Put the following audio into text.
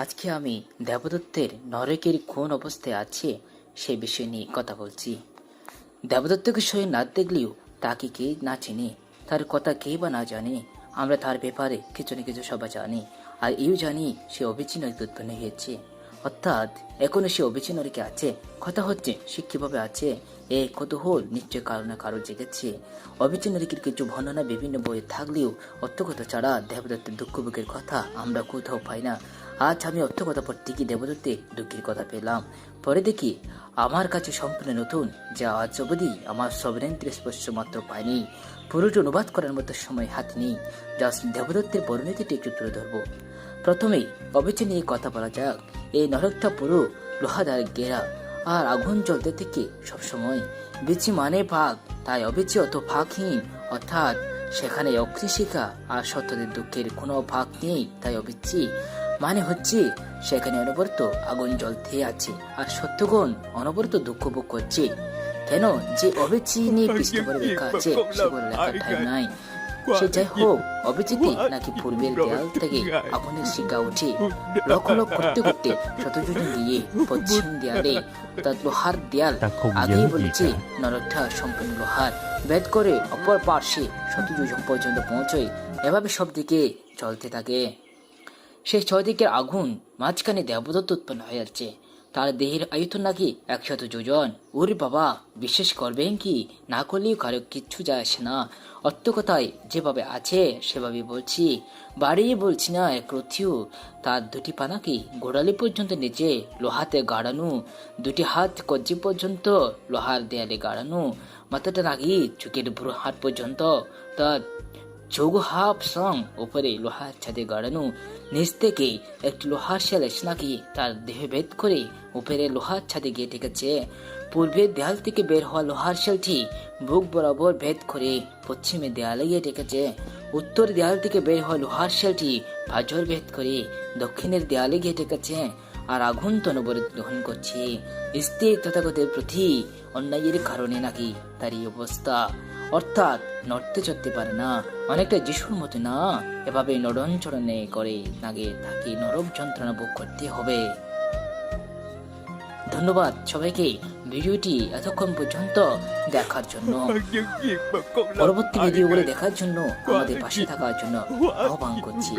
আজকে আমি দেবদত্তের নরকের কোন অবস্থায় আছে সে বিষয় নিয়ে কথা বলছি। দেবদত্তকে সয়ে না দেখলেও তাকে কে না চিনি, তার কথা কে বা না জানে, আমরা তার ব্যাপারে কিছু না কিছু সবাই জানি, আর এও জানি সে অবিচ্ছিন্ন উৎপন্ন হয়েছে অর্থাৎ এখনও সে অবিচ্ছিন্ন রেখে আছে, কথা হচ্ছে সে কীভাবে আছে, এ কতহল নিশ্চয় কারও না কারও জেগেছে। অবিচ্ছিন্ন রেখের কিছু বর্ণনা বিভিন্ন বইয়ে থাকলেও অর্থকথা ছাড়া দেবদত্তের দুঃখ বুকের কথা আমরা কোথাও পাই না। আজ আমি অর্থকথা পড়তে গিয়ে দেবদত্তে দুঃখের কথা পেলাম। পরে দেখি আমার কাছে সম্পূর্ণ নতুন, যা আজ অবধি আমার সবরেন্দ্রের স্পর্শ মাত্র পায়নি। পুরোটি অনুবাদ করার মতো সময় হাত নেই, যা দেবদত্তের পরিণতিটি একটু তুলে ধরবো। প্রথমেই অবিচি নিয়ে কথা বলা যাক, এই নরকটা পুরো লোহাদার ঘেরা আর আগুন জ্বলতে থেকে সবসময়। বিচি মানে ভাগ, তাই অবিচি অত ভাগহীন, অর্থাৎ সেখানে অগ্নিশিখা আর সত্যদের দুঃখের কোনো ভাগ নেই, তাই অবিচ্ছি মানে হচ্ছে সেখানে অনবরত আগুন জ্বলতে আছে। আর সত্যগণ অনবরত দুঃখ ভোগ করছে। কেন যে অবিচি নিয়ে পৃষ্ঠপরে লেখা আছে সেগুলো লেখার ঠাই নাই। সে যাই হোক অভিজিৎ নাকি পূর্বের দেয়াল থেকে আগুনের শিকা উঠে লক্ষ লক্ষ করতে করতে শতজন গিয়ে পশ্চিম দেয়ালে অর্থাৎ লোহার দেয়াল আগেই বলেছে। নরকটা সম্পূর্ণ লোহার। ভেদ করে অপর পার্শ্বে শতযোজন পর্যন্ত পৌঁছয়। এভাবে সব দিকে চলতে থাকে। সেই ছয়দিকের আগুন মাঝখানে দেবদত্ত উৎপন্ন হয়ে যাচ্ছে। তার দেহের আয়তন নাকি একশত যোজন। ওর বাবা, বিশ্বাস করবেন কি? না করলেও কারও কিচ্ছু যায় আসে না। অত্য কথায়? যেভাবে আছে সেভাবে বলছি। বাড়িয়ে বলছি না, এক রথিও। তার দুটি পা নাকি গোড়ালি পর্যন্ত নিচে লোহাতে গাড়ানো। দুটি হাত কজ্জি পর্যন্ত লোহার দেয়ালে গাড়ানো। মাথাটা নাকি চোখের বুড়ো হাত পর্যন্ত। তার চৌগো হাফ সং উপরে লোহার ছাদে গাড়ানো নিচ থেকে একটি লোহার শেল এসে নাকি তার দেহ ভেদ করে উপরে লোহার ছাদে গিয়ে ঠেকেছে পূর্বের দেয়াল থেকে বের হওয়া লোহার শেলটি বুক বরাবর ভেদ করে পশ্চিমে দেয়ালে গিয়ে ঠেকেছে উত্তর দেয়াল থেকে বের হওয়া লোহার শেলটি পাঁচর ভেদ করে দক্ষিণের দেয়ালে গিয়ে ঠেকেছে আর আগুন তনবরে দহন করছে স্থির তথাগতের প্রতি অন্যায়ের কারণে নাকি তার এই অবস্থা অর্থাৎ নড়তে চড়তে পারে না। অনেকটা যিশুর মতো না। এভাবে নড়ন চড়নে করে নাগে তাকে নরক যন্ত্রণা ভোগ করতে হবে। ধন্যবাদ সবাইকে ভিডিওটি এতক্ষণ পর্যন্ত দেখার জন্য। পরবর্তী ভিডিওগুলো দেখার জন্য আমাদের পাশে থাকার জন্য আহ্বান করছি।